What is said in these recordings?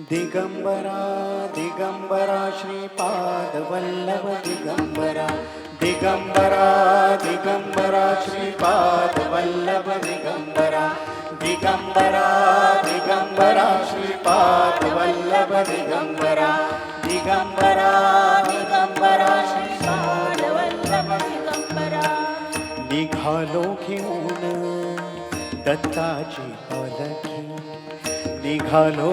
दिगंबरा दिगंबरा श्रीपादवल्लभ दिगंबरा। दिगंबरा दिगंबरा श्रीपाद वल्लभ दिगंबरा। दिगंबरा दिगंबरा श्रीपाद वल्लभ दिगंबरा। दिगंबरा दिगंबरा श्रीपाद दिगंबरा। निघालो घेऊन दत्ताची पालखी निघालो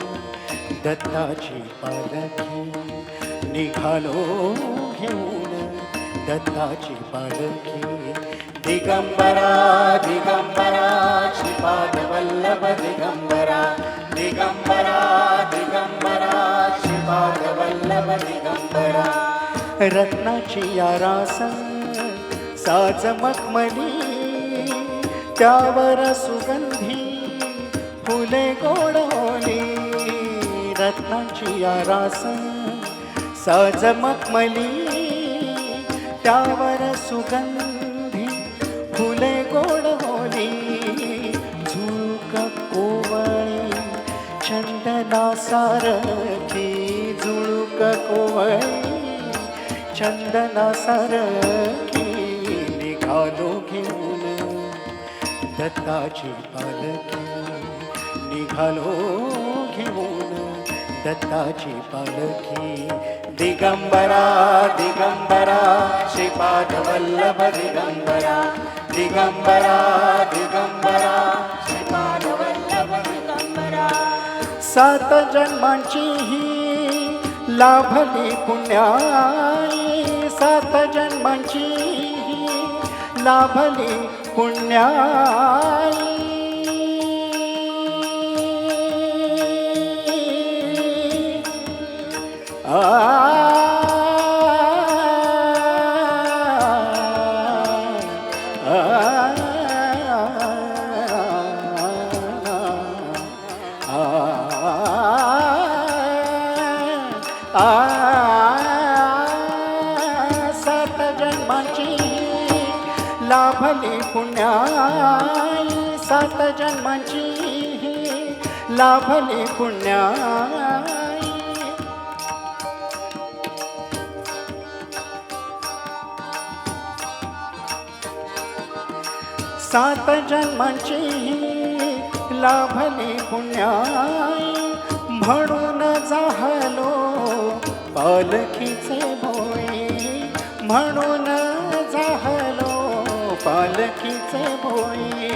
दत्ताची पालखी निघालो घेऊन. दत्ताची पालखी दिगंबरा दिगंबरा श्रीपाद दिगंबरा. दिगंबरा दिगंबरा श्रीपाद दिगंबरा. रत्नाची या साज मखमली. त्यावर सुगंधी फुले गोडवली. रत्नाची आरासन रास मखमली त्यावर सुगंधी फुले गोडवली झुळक कोवळी चंदना झुळूक झुळक कोवळी. चंदनासारखी निघालो घेऊन दत्ताची पालखी निघालो घेऊन दत्ताची पालखी दिगंबरा दिगंबरा श्रीपाद वल्लभ दिगंबरा दिगंबरा दिगंबरा श्रीपाद वल्लभ दिगंबरा सात जन्मांची ही लाभली पुण्याई सात जन्मांची ही लाभली पुण्याई सात जन्माची लाभली पुण्याई. सात जन्माची लाभली पुण्या सात जन्मांची लाभली पुण्याई. म्हणून जाहलो पालखीचे भोई म्हणून जाहलो पालखीचे भोई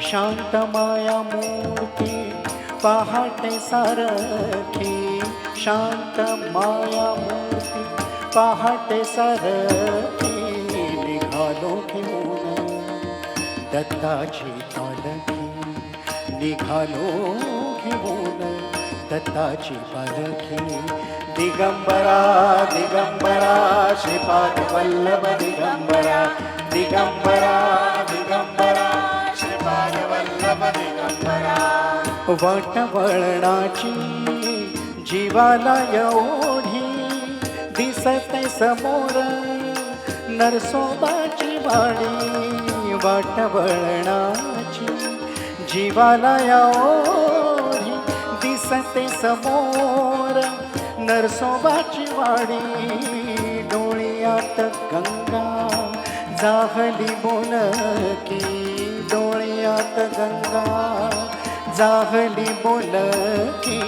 शांत माया मूर्ती पहाटे सारखी. शांत माया मूर्ती पहाटे सारखी. निघालो घेऊ दत्ताची पालखी निघालो घेऊन. दत्ताची पालखी दिगंबरा दिगंबरा श्रीपाद वल्लभ दिगंबरा दिगंबरा दिगंबरा श्रीपाद वल्लभ दिगंबरा. वाट वळणाची जीवाला एवढी दिसते समोर नरसोबाची वाणी. बाट वळणाची जीवाला एवढी दिसते समोर. नरसोबाची वाडी डोळ्यात गंगा जाहली बोलकी. डोळ्यात गंगा जाहली बोलकी.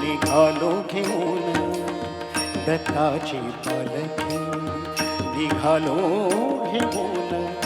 निघालो घेऊन दत्ताची पालकी निघालो घेऊन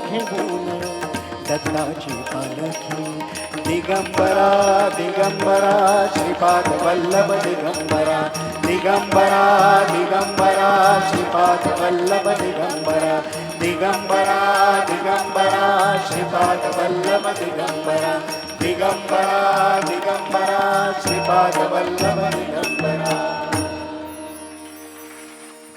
घेऊन दत्ताची पालखी। दिगंबरा दिगंबरा श्रीपाद वल्लभ दिगंबरा। दिगंबरा दिगंबरा श्रीपाद वल्लभ दिगंबरा। दिगंबरा दिगंबरा श्रीपाद वल्लभ दिगंबरा। दिगंबरा दिगंबरा श्रीपाद वल्लभ दिगंबरा।